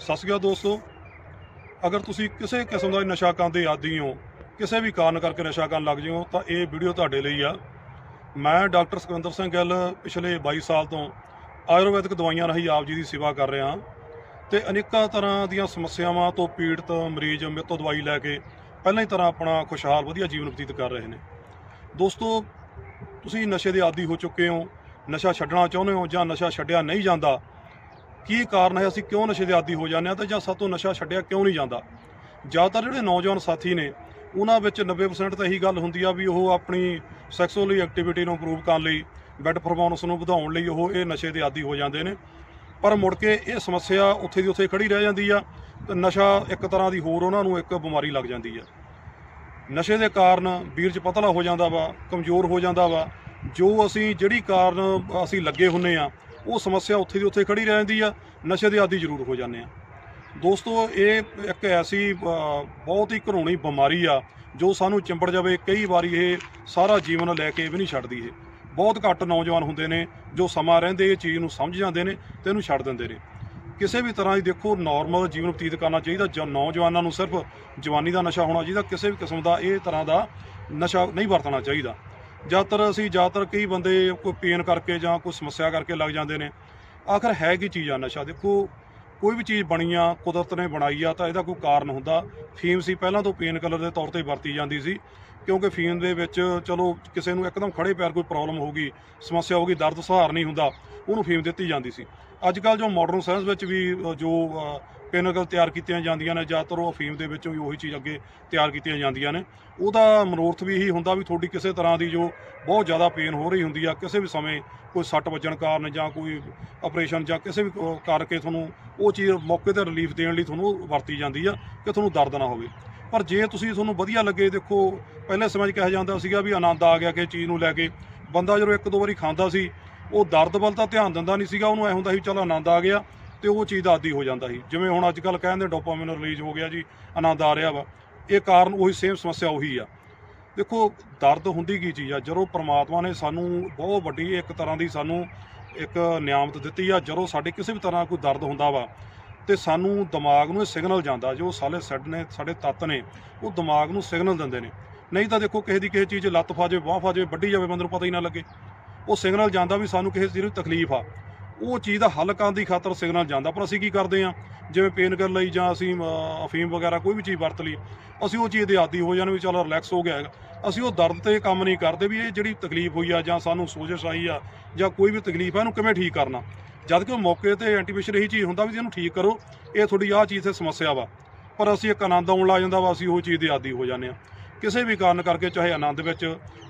ਸਤਿ ਸ਼੍ਰੀ ਅਕਾਲ ਦੋਸਤੋ। ਅਗਰ ਤੁਸੀਂ ਕਿਸੇ ਕਿਸਮ ਦਾ ਨਸ਼ਾ ਕਰਨ ਦੇ ਆਦੀ ਹੋ, ਕਿਸੇ ਵੀ ਕਾਰਨ ਕਰਕੇ ਨਸ਼ਾ ਕਰਨ ਲੱਗ ਜਿਓ, ਤਾਂ ਇਹ ਵੀਡੀਓ ਤੁਹਾਡੇ ਲਈ ਆ। ਮੈਂ ਡਾਕਟਰ ਸੁਖਵਿੰਦਰ ਸਿੰਘ ਗਿੱਲ, ਪਿਛਲੇ 22 ਸਾਲ ਤੋਂ ਆਯੁਰਵੈਦਿਕ ਦਵਾਈਆਂ ਰਾਹੀਂ ਆਪ ਜੀ ਦੀ ਸੇਵਾ ਕਰ ਰਿਹਾ ਹਾਂ ਤੇ ਅਨੇਕਾਂ ਤਰ੍ਹਾਂ ਦੀਆਂ ਸਮੱਸਿਆਵਾਂ ਤੋਂ ਪੀੜਤ ਮਰੀਜ਼ ਮੇਰੇ ਤੋਂ ਦਵਾਈ ਲੈ ਕੇ ਪਹਿਲਾਂ ਹੀ ਤਰ੍ਹਾਂ ਆਪਣਾ ਖੁਸ਼ਹਾਲ, ਵਧੀਆ ਜੀਵਨ ਬਤੀਤ ਕਰ ਰਹੇ ਨੇ। ਦੋਸਤੋ, ਤੁਸੀਂ ਨਸ਼ੇ ਦੇ ਆਦੀ ਹੋ ਚੁੱਕੇ ਹੋ, ਨਸ਼ਾ ਛੱਡਣਾ ਚਾਹੁੰਦੇ ਹੋ ਜਾਂ ਨਸ਼ਾ ਛੱਡਿਆ ਨਹੀਂ ਜਾਂਦਾ ਕੀ ਕਾਰਨ ਹੈ? ਅਸੀਂ ਕਿਉਂ ਨਸ਼ੇ ਦੇ ਆਦੀ ਹੋ ਜਾਂਦੇ ਆ ਤੇ ਜਾਂ ਸਾਤੋਂ ਨਸ਼ਾ ਛੱਡਿਆ ਕਿਉਂ ਨਹੀਂ ਜਾਂਦਾ? ਜ਼ਿਆਦਾਤਰ ਜਿਹੜੇ ਨੌਜਵਾਨ ਸਾਥੀ ਨੇ, ਉਹਨਾਂ ਵਿੱਚ 90% ਤਾਂ ਇਹੀ ਗੱਲ ਹੁੰਦੀ ਆ ਵੀ ਉਹ ਆਪਣੀ ਸੈਕਸੁਅਲੀ ਐਕਟੀਵਿਟੀ ਨੂੰ ਇੰਪਰੂਵ ਕਰਨ ਲਈ ਬੈਡ ਪਰਫਾਰਮੈਂਸ ਨੂੰ ਵਧਾਉਣ ਲਈ ਉਹ ਇਹ ਨਸ਼ੇ ਦੇ ਆਦੀ ਹੋ ਜਾਂਦੇ ਨੇ। ਪਰ ਮੁੜ ਕੇ ਇਹ ਸਮੱਸਿਆ ਉੱਥੇ ਦੀ ਉੱਥੇ ਖੜੀ ਰਹਿ ਜਾਂਦੀ ਆ ਤੇ ਨਸ਼ਾ ਇੱਕ ਤਰ੍ਹਾਂ ਦੀ ਹੋਰ ਉਹਨਾਂ ਨੂੰ ਇੱਕ ਬਿਮਾਰੀ ਲੱਗ ਜਾਂਦੀ ਆ। ਨਸ਼ੇ ਦੇ ਕਾਰਨ ਵੀਰ ਚ ਪਤਲਾ ਹੋ ਜਾਂਦਾ ਵਾ, ਕਮਜ਼ੋਰ ਹੋ ਜਾਂਦਾ ਵਾ। ਜੋ ਅਸੀਂ ਜਿਹੜੀ ਕਾਰਨ ਅਸੀਂ ਲੱਗੇ ਹੁੰਨੇ ਆ ਉਹ ਸਮੱਸਿਆ ਉੱਥੇ ਦੀ ਉੱਥੇ ਖੜੀ ਰਹਿੰਦੀ ਆ, ਨਸ਼ੇ ਦੇ ਆਦੀ ਜ਼ਰੂਰ ਹੋ ਜਾਂਦੇ ਆ। ਦੋਸਤੋ, ਇਹ ਇੱਕ ਐਸੀ ਬਹੁਤ ਹੀ ਘਰੋਣੀ ਬਿਮਾਰੀ ਆ, ਜੋ ਸਾਨੂੰ ਚਿੰਬੜ ਜਾਵੇ, ਕਈ ਵਾਰੀ ਇਹ ਸਾਰਾ ਜੀਵਨ ਲੈ ਕੇ ਵੀ ਨਹੀਂ ਛੱਡਦੀ ਇਹ। ਬਹੁਤ ਘੱਟ ਨੌਜਵਾਨ ਹੁੰਦੇ ਨੇ, ਜੋ ਸਮਾਂ ਰਹਿੰਦੇ, ਇਹ ਚੀਜ਼ ਨੂੰ ਸਮਝ ਜਾਂਦੇ ਨੇ ਤੇ ਇਹਨੂੰ ਛੱਡ ਦਿੰਦੇ ਨੇ। ਕਿਸੇ ਵੀ ਤਰ੍ਹਾਂ ਦੀ ਦੇਖੋ ਨਾਰਮਲ ਜੀਵਨ ਬਤੀਤ ਕਰਨਾ ਚਾਹੀਦਾ, ਜਾਂ ਨੌਜਵਾਨਾਂ ਨੂੰ ਸਿਰਫ ਜਵਾਨੀ ਦਾ ਨਸ਼ਾ ਹੋਣਾ ਚਾਹੀਦਾ, ਕਿਸੇ ਵੀ ਕਿਸਮ ਦਾ ਇਹ ਤਰ੍ਹਾਂ ਦਾ ਨਸ਼ਾ ਨਹੀਂ ਵਰਤਣਾ ਚਾਹੀਦਾ। ਜ਼ਿਆਦਾਤਰ ਅਸੀਂ ਜ਼ਿਆਦਾਤਰ ਕਈ ਬੰਦੇ ਕੋਈ ਪੇਨ ਕਰਕੇ ਜਾਂ ਕੋਈ ਸਮੱਸਿਆ ਕਰਕੇ ਲੱਗ ਜਾਂਦੇ ਨੇ। ਆਖਰ ਹੈ ਕੀ ਚੀਜ਼ ਆ ਨਸ਼ਾ? ਦੇਖੋ, ਕੋਈ ਵੀ ਚੀਜ਼ ਬਣੀ ਆ, ਕੁਦਰਤ ਨੇ ਬਣਾਈ ਆ ਤਾਂ ਇਹਦਾ ਕੋਈ ਕਾਰਨ ਹੁੰਦਾ। ਫੀਮ ਸੀ, ਪਹਿਲਾਂ ਤੋਂ ਪੇਨ ਕਿਲਰ ਦੇ ਤੌਰ ਤੇ ਵਰਤੀ ਜਾਂਦੀ ਸੀ, ਕਿਉਂਕਿ ਫੀਮ ਦੇ ਵਿੱਚ ਚਲੋ ਕਿਸੇ ਨੂੰ ਇੱਕਦਮ ਖੜੇ ਪੈਰ ਕੋਈ ਪ੍ਰੋਬਲਮ ਹੋ ਗਈ, ਸਮੱਸਿਆ ਹੋ ਗਈ, ਦਰਦ ਸਹਾਰ ਨਹੀਂ ਹੁੰਦਾ, ਉਹਨੂੰ ਫੀਮ ਦਿੱਤੀ ਜਾਂਦੀ ਸੀ। ਅੱਜ ਕੱਲ ਜੋ ਮਾਡਰਨ ਸਾਇੰਸ ਵਿੱਚ ਵੀ ਅ, ਜੋ ਪੇਨਕਲ ਤਿਆਰ ਕੀਤੀਆਂ ਜਾਂਦੀਆਂ ਨੇ ਜ਼ਿਆਦਾਤਰ ਉਹ ਅਫੀਮ ਦੇ ਵਿੱਚੋਂ ਵੀ ਉਹੀ ਚੀਜ਼ ਅੱਗੇ ਤਿਆਰ ਕੀਤੀਆਂ ਜਾਂਦੀਆਂ ਨੇ। ਉਹਦਾ ਮਨੋਰਥ ਵੀ ਇਹੀ ਹੁੰਦਾ ਵੀ ਤੁਹਾਡੀ ਕਿਸੇ ਤਰ੍ਹਾਂ ਦੀ ਜੋ ਬਹੁਤ ਜ਼ਿਆਦਾ ਪੇਨ ਹੋ ਰਹੀ ਹੁੰਦੀ ਆ ਕਿਸੇ ਵੀ ਸਮੇਂ ਕੋਈ ਸੱਟ ਵੱਜਣ ਕਾਰਨ ਜਾਂ ਕੋਈ ਆਪਰੇਸ਼ਨ ਜਾਂ ਕਿਸੇ ਵੀ ਕਰਕੇ ਤੁਹਾਨੂੰ ਉਹ ਚੀਜ਼ ਮੌਕੇ ਤੇ ਰਿਲੀਫ ਦੇਣ ਲਈ ਤੁਹਾਨੂੰ ਵਰਤੀ ਜਾਂਦੀ ਆ ਕਿ ਤੁਹਾਨੂੰ ਦਰਦ ਨਾ ਹੋਵੇ। ਪਰ ਜੇ ਤੁਸੀਂ ਤੁਹਾਨੂੰ ਵਧੀਆ ਲੱਗੇ ਦੇਖੋ ਪਹਿਲੇ ਸਮੇਂ 'ਚ ਕਿਹਾ ਜਾਂਦਾ ਸੀਗਾ ਵੀ ਆਨੰਦ ਆ ਗਿਆ ਕਿ ਚੀਜ਼ ਨੂੰ ਲੈ ਕੇ। ਬੰਦਾ ਜਦੋਂ ਇੱਕ ਦੋ ਵਾਰੀ ਖਾਂਦਾ ਸੀ ਉਹ ਦਰਦ ਵੱਲ ਤਾਂ ਧਿਆਨ ਦਿੰਦਾ ਨਹੀਂ ਸੀਗਾ, ਉਹਨੂੰ ਐ ਹੁੰਦਾ ਸੀ, ਚਲੋ ਆਨੰਦ ਆ ਗਿਆ ਤੇ ਉਹ ਚੀਜ਼ ਦਾ ਆਦੀ ਹੋ ਜਾਂਦਾ ਸੀ। ਜਿਵੇਂ ਹੁਣ ਅੱਜ ਕੱਲ ਕਹਿੰਦੇ ਡੋਪਾਮਾਈਨ ਰਿਲੀਜ਼ ਹੋ ਗਿਆ ਜੀ, ਆਨੰਦ ਆ ਰਿਹਾ ਵਾ। ਇਹ ਕਾਰਨ ਉਹੀ ਸੇਮ ਸਮੱਸਿਆ ਉਹੀ ਆ। ਦੇਖੋ, ਦਰਦ ਹੁੰਦੀ ਕੀ ਚੀਜ਼ ਆ? ਜਦੋਂ ਪ੍ਰਮਾਤਮਾ ਨੇ ਸਾਨੂੰ ਬਹੁਤ ਵੱਡੀ ਇੱਕ ਤਰ੍ਹਾਂ ਦੀ ਸਾਨੂੰ ਇੱਕ ਨਿਆਮਤ ਦਿੱਤੀ ਆ, ਜਦੋਂ ਸਾਡੇ ਕਿਸੇ ਵੀ ਤਰ੍ਹਾਂ ਕੋਈ ਦਰਦ ਹੁੰਦਾ ਵਾ, ਤੇ ਸਾਨੂੰ ਦਿਮਾਗ ਨੂੰ ਇਹ ਸਿਗਨਲ ਜਾਂਦਾ, ਜੋ ਸਾਲੇ ਸੈੱਡ ਨੇ, ਸਾਡੇ ਤੱਤ ਨੇ, ਉਹ ਦਿਮਾਗ ਨੂੰ ਸਿਗਨਲ ਦਿੰਦੇ ਨੇ। ਨਹੀਂ ਤਾਂ ਦੇਖੋ, ਕਿਸੇ ਦੀ ਕਿਸੇ ਚੀਜ਼ ਲੱਤ ਫਾਜੇ, ਬਾਹ ਫਾਜੇ, ਵੱਢੀ ਜਾਵੇ, ਬੰਦੇ ਨੂੰ ਪਤਾ ਹੀ ਨਾ ਲੱਗੇ। ਉਹ ਸਿਗਨਲ ਜਾਂਦਾ ਵੀ ਸਾਨੂੰ ਕਿਸੇ ਚੀਜ਼ ਦੀ ਤਕਲੀਫ ਆ। ਉਹ ਚੀਜ਼ ਦਾ ਹੱਲ ਕਰਨ ਦੀ ਖਾਤਰ ਸਿਗਨਲ ਜਾਂਦਾ। ਪਰ ਅਸੀਂ ਕੀ ਕਰਦੇ ਆ ਜਿਵੇਂ ਪੇਨ ਕਰਨ ਲਈ ਜਾਂ ਅਸੀਂ ਅਫੀਮ ਵਗੈਰਾ ਕੋਈ ਵੀ ਚੀਜ਼ ਵਰਤ ਲਈ, ਅਸੀਂ ਉਹ ਚੀਜ਼ ਦੇ ਆਦੀ ਹੋ ਜਾਂਦੇ ਵੀ ਚਲੋ ਰਿਲੈਕਸ ਹੋ ਗਿਆ ਹੈਗਾ। ਅਸੀਂ ਉਹ ਦਰਦ ਤੇ ਕੰਮ ਨਹੀਂ ਕਰਦੇ ਵੀ ਇਹ ਜਿਹੜੀ ਤਕਲੀਫ ਹੋਈ ਆ ਜਾਂ ਸਾਨੂੰ ਸੋਜਸ਼ ਆਈ ਆ ਜਾਂ ਕੋਈ ਵੀ ਤਕਲੀਫ ਆ, ਇਹਨੂੰ ਕਿਵੇਂ ਠੀਕ ਕਰਨਾ? ਜਦ ਕਿ ਉਹ ਮੌਕੇ ਤੇ ਐਂਟੀਬਿਸ਼ਨ ਇਹੀ ਚੀਜ਼ ਹੁੰਦਾ ਵੀ ਇਹਨੂੰ ਠੀਕ ਕਰੋ, ਇਹ ਤੁਹਾਡੀ ਆਹ ਚੀਜ਼ ਤੇ ਸਮੱਸਿਆ ਵਾ। ਪਰ ਅਸੀਂ ਇੱਕ ਆਨੰਦ ਆਉਣ ਲੱਗ ਜਾਂਦਾ ਵਾ, ਅਸੀਂ ਉਹ ਚੀਜ਼ ਦੇ ਆਦੀ ਹੋ ਜਾਂਦੇ ਆ ਕਿਸੇ ਵੀ ਕਾਰਨ ਕਰਕੇ, ਚਾਹੇ ਆਨੰਦ ਵਿੱਚ,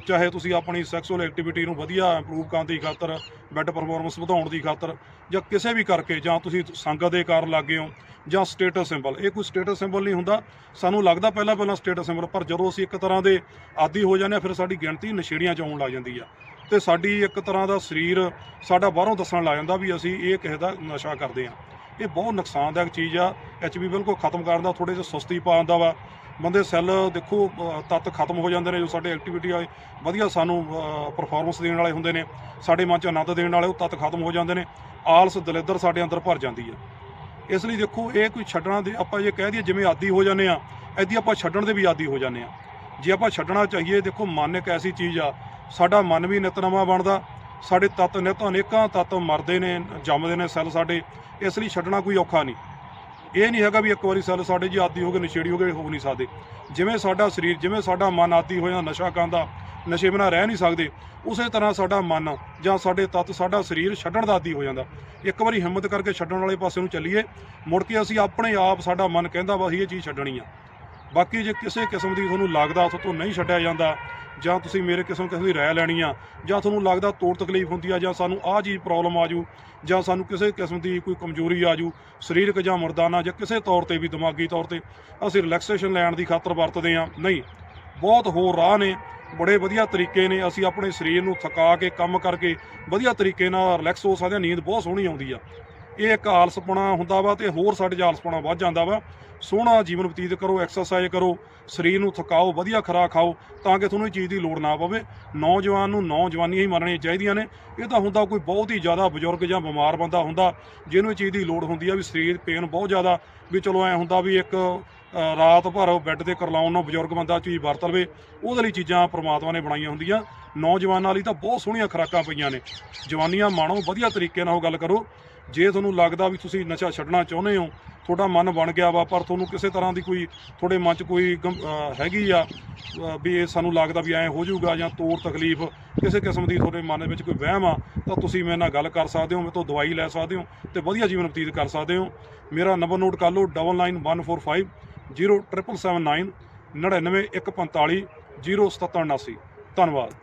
ਚਾਹੇ ਤੁਸੀਂ ਆਪਣੀ ਸੈਕਸੁਅਲ ਐਕਟੀਵਿਟੀ ਨੂੰ ਵਧੀਆ ਇੰਪਰੂਵ ਕਰਨ ਦੀ ਖਾਤਰ ਬੈਡ ਪਰਫਾਰਮੈਂਸ ਵਧਾਉਣ ਦੀ ਖਾਤਰ, ਜਾਂ ਕਿਸੇ ਵੀ ਕਰਕੇ, ਜਾਂ ਤੁਸੀਂ ਸੰਗਤ ਦੇ ਕਾਰਨ ਲੱਗੇ ਹੋ, ਜਾਂ ਸਟੇਟਸ ਸਿੰਬਲ ਇਹ ਕੋਈ ਸਟੇਟਸ ਸਿੰਬਲ ਨਹੀਂ ਹੁੰਦਾ। ਸਾਨੂੰ ਲੱਗਦਾ ਪਹਿਲਾਂ ਪਹਿਲਾਂ ਸਟੇਟਸ ਸਿੰਬਲ ਪਰ ਜਦੋਂ ਅਸੀਂ ਇੱਕ ਤਰ੍ਹਾਂ ਦੇ ਆਦੀ ਹੋ ਜਾਂਦੇ ਹਾਂ, ਫਿਰ ਸਾਡੀ ਗਿਣਤੀ ਨਸ਼ੇੜੀਆਂ ਚ ਆਉਣ ਲੱਗ ਜਾਂਦੀ ਆ। ਤੇ ਸਾਡੀ ਇੱਕ ਤਰ੍ਹਾਂ ਦਾ ਸਰੀਰ ਸਾਡਾ ਬਾਹਰੋਂ ਦੱਸਣ ਲੱਗ ਜਾਂਦਾ ਵੀ ਅਸੀਂ ਇਹ ਕਿਸੇ ਦਾ ਨਸ਼ਾ ਕਰਦੇ ਆ ਇਹ ਬਹੁਤ ਨੁਕਸਾਨਦਾਇਕ ਚੀਜ਼ ਆ। ਐਚਬੀ ਬਿਲਕੁਲ ਖਤਮ ਕਰਨ ਦਾ ਥੋੜੇ ਜਿਹਾ ਸੁਸਤੀ ਪਾ ਦਿੰਦਾ ਵਾ। ਬੰਦੇ ਸੈੱਲ ਦੇਖੋ ਅ, ਤੱਤ ਖਤਮ ਹੋ ਜਾਂਦੇ ਨੇ ਜੋ ਸਾਡੇ ਐਕਟੀਵਿਟੀ ਆਏ ਵਧੀਆ ਸਾਨੂੰ ਪਰਫਾਰਮੈਂਸ ਦੇਣ ਵਾਲੇ ਹੁੰਦੇ ਨੇ ਸਾਡੇ ਮਨ 'ਚ ਆਨੰਦ ਦੇਣ ਵਾਲੇ ਉਹ ਤੱਤ ਖਤਮ ਹੋ ਜਾਂਦੇ ਨੇ ਆਲਸ ਦਲਿੱਦਰ ਸਾਡੇ ਅੰਦਰ ਭਰ ਜਾਂਦੀ ਹੈ। ਇਸ ਲਈ ਦੇਖੋ ਇਹ ਕੋਈ ਛੱਡਣਾ ਦੇ ਆਪਾਂ ਜੇ ਕਹਿ ਦਈਏ ਜਿਵੇਂ ਆਦੀ ਹੋ ਜਾਂਦੇ ਆ ਐਦੀ ਆਪਾਂ ਛੱਡਣ ਦੇ ਵੀ ਆਦੀ ਹੋ ਜਾਂਦੇ ਆ ਜੇ ਆਪਾਂ ਛੱਡਣਾ ਚਾਹੀਏ ਦੇਖੋ ਮਨ ਇੱਕ ਐਸੀ ਚੀਜ਼ ਆ ਸਾਡਾ ਮਨ ਵੀ ਨਿਤਨਮਾ ਬਣਦਾ ਸਾਡੇ ਤੱਤ ਨਿਤ ਅਨੇਕਾਂ ਤੱਤ ਮਰਦੇ ਨੇ ਜੰਮਦੇ ਨੇ ਸੈੱਲ ਸਾਡੇ ਇਸ ਲਈ ਛੱਡਣਾ ਕੋਈ ਔਖਾ ਨਹੀਂ। ਇਹ ਨਹੀਂ ਹੈਗਾ ਵੀ ਇੱਕ ਵਾਰੀ ਸੈੱਲ ਸਾਡੇ ਜੀ ਆਦੀ ਹੋ ਗਏ, ਨਸ਼ੇੜੀ ਹੋ ਗਏ, ਹੋ ਨਹੀਂ ਸਕਦੇ। ਜਿਵੇਂ ਸਾਡਾ ਸਰੀਰ, ਜਿਵੇਂ ਸਾਡਾ ਮਨ ਆਦੀ ਹੋਇਆ, ਨਸ਼ਾ ਕਰਨ ਨਸ਼ੇ ਬਿਨਾਂ ਰਹਿ ਨਹੀਂ ਸਕਦੇ, ਉਸੇ ਤਰ੍ਹਾਂ ਸਾਡਾ ਮਨ ਜਾਂ ਸਾਡੇ ਤੱਤ, ਸਾਡਾ ਸਰੀਰ ਛੱਡਣ ਦਾ ਆਦੀ ਹੋ ਜਾਂਦਾ। ਇੱਕ ਵਾਰੀ ਹਿੰਮਤ ਕਰਕੇ ਛੱਡਣ ਵਾਲੇ ਪਾਸੇ ਨੂੰ ਚੱਲੀਏ, ਮੁੜ ਕੇ ਅਸੀਂ ਆਪਣੇ ਆਪ ਸਾਡਾ ਮਨ ਕਹਿੰਦਾ ਵਾ ਅਸੀਂ ਇਹ ਚੀਜ਼ ਛੱਡਣੀ ਆ। ਬਾਕੀ ਜੇ ਕਿਸੇ ਕਿਸਮ ਦੀ ਤੁਹਾਨੂੰ ਲੱਗਦਾ ਉਸ ਤੋਂ ਨਹੀਂ ਛੱਡਿਆ ਜਾਂਦਾ, ਜਾਂ ਤੁਸੀਂ ਮੇਰੇ ਕਿਸਮ ਕਿਸੇ ਦੀ ਰਾਇ ਲੈਣੀ ਆ, ਜਾਂ ਤੁਹਾਨੂੰ ਲੱਗਦਾ ਤੋੜ ਤਕਲੀਫ ਹੁੰਦੀ ਆ, ਜਾਂ ਸਾਨੂੰ ਆਹ ਚੀਜ਼ ਪ੍ਰੋਬਲਮ ਆ ਜੂ, ਜਾਂ ਸਾਨੂੰ ਕਿਸੇ ਕਿਸਮ ਦੀ ਕੋਈ ਕਮਜ਼ੋਰੀ ਆ ਜੂ, ਸਰੀਰਕ ਜਾਂ ਮਰਦਾਨਾ, ਜਾਂ ਕਿਸੇ ਤੌਰ ਤੇ ਵੀ ਦਿਮਾਗੀ ਤੌਰ ਤੇ, ਅਸੀਂ ਰਿਲੈਕਸੇਸ਼ਨ ਲੈਣ ਦੀ ਖਾਤਰ ਵਰਤਦੇ ਆ। ਨਹੀਂ, ਬਹੁਤ ਹੋਰ ਰਾਹ ਨੇ, ਬੜੇ ਵਧੀਆ ਤਰੀਕੇ ਨੇ, ਅਸੀਂ ਆਪਣੇ ਸਰੀਰ ਨੂੰ ਥਕਾ ਕੇ, ਕੰਮ ਕਰਕੇ, ਵਧੀਆ ਤਰੀਕੇ ਨਾਲ ਰਿਲੈਕਸ ਹੋ ਸਕਦੇ ਹਾਂ ਨੀਂਦ ਬਹੁਤ ਸੋਹਣੀ ਆਉਂਦੀ ਆ। ਇਹ ਇੱਕ ਆਲਸਪਣਾ ਹੁੰਦਾ ਵਾ ਤੇ ਹੋਰ ਸਾਡੇ 'ਚ ਆਲਸਪਣਾ ਵੱਧ ਜਾਂਦਾ ਵਾ। ਸੋਹਣਾ ਜੀਵਨ ਬਤੀਤ ਕਰੋ ਐਕਸਰਸਾਈਜ਼ ਕਰੋ, ਸਰੀਰ ਨੂੰ ਥਕਾਓ, ਵਧੀਆ ਖੁਰਾਕ ਖਾਓ ਤਾਂ ਕਿ ਤੁਹਾਨੂੰ ਇਹ ਚੀਜ਼ ਦੀ ਲੋੜ ਨਾ ਪਵੇ। ਨੌਜਵਾਨ ਨੂੰ ਨੌਜਵਾਨੀਆਂ ਹੀ ਮੰਨਣੀਆਂ ਚਾਹੀਦੀਆਂ ਨੇ। ਇਹ ਤਾਂ ਹੁੰਦਾ ਕੋਈ ਬਹੁਤ ਹੀ ਜ਼ਿਆਦਾ ਬਜ਼ੁਰਗ ਜਾਂ ਬਿਮਾਰ ਬੰਦਾ ਹੁੰਦਾ, ਜਿਹਨੂੰ ਇਹ ਚੀਜ਼ ਦੀ ਲੋੜ ਹੁੰਦੀ ਆ ਵੀ ਸਰੀਰ ਪੇਨ ਬਹੁਤ ਜ਼ਿਆਦਾ, ਵੀ ਚਲੋ ਐ ਹੁੰਦਾ ਵੀ ਇੱਕ ਰਾਤ ਭਰ ਬੈੱਡ ਤੇ ਕਰਲਾਉਣ ਨੂੰ ਬਜ਼ੁਰਗ ਬੰਦਾ ਚੀਜ਼ ਵਰਤ ਲਵੇ, ਉਹਦੇ ਲਈ ਚੀਜ਼ਾਂ ਪ੍ਰਮਾਤਮਾ ਨੇ ਬਣਾਈਆਂ ਹੁੰਦੀਆਂ। ਨੌਜਵਾਨਾਂ ਲਈ ਤਾਂ ਬਹੁਤ ਸੋਹਣੀਆਂ ਖੁਰਾਕਾਂ ਪਈਆਂ ਨੇ। ਜਵਾਨੀਆਂ ਮਾਣੋ, ਵਧੀਆ ਤਰੀਕੇ ਨਾਲ ਉਹ ਗੱਲ ਕਰੋ। ਜੇ ਤੁਹਾਨੂੰ ਲੱਗਦਾ ਵੀ ਤੁਸੀਂ ਨਸ਼ਾ ਛੱਡਣਾ ਚਾਹੁੰਦੇ ਹੋ ਤੁਹਾਡਾ ਮਨ ਬਣ ਗਿਆ ਵਾ, ਪਰ ਤੁਹਾਨੂੰ ਕਿਸੇ ਤਰ੍ਹਾਂ ਦੀ ਕੋਈ, ਤੁਹਾਡੇ ਮਨ 'ਚ ਕੋਈ ਗੰ- ਹੈਗੀ ਆ ਵੀ ਇਹ ਸਾਨੂੰ ਲੱਗਦਾ ਵੀ ਐਂ ਹੋ ਜਾਊਗਾ ਜਾਂ ਤੋੜ ਤਕਲੀਫ ਕਿਸੇ ਕਿਸਮ ਦੀ ਤੁਹਾਡੇ ਮਨ ਵਿੱਚ ਕੋਈ ਵਹਿਮ ਆ, ਤਾਂ ਤੁਸੀਂ ਮੇਰੇ ਨਾਲ ਗੱਲ ਕਰ ਸਕਦੇ ਹੋ, ਮੇਰੇ ਤੋਂ ਦਵਾਈ ਲੈ ਸਕਦੇ ਹੋ ਤੇ ਵਧੀਆ ਜੀਵਨ ਬਤੀਤ ਕਰ ਸਕਦੇ ਹੋ। ਮੇਰਾ ਨੰਬਰ ਨੋਟ ਕਰ ਲਓ 99145 0779 99145 0779 ਧੰਨਵਾਦ।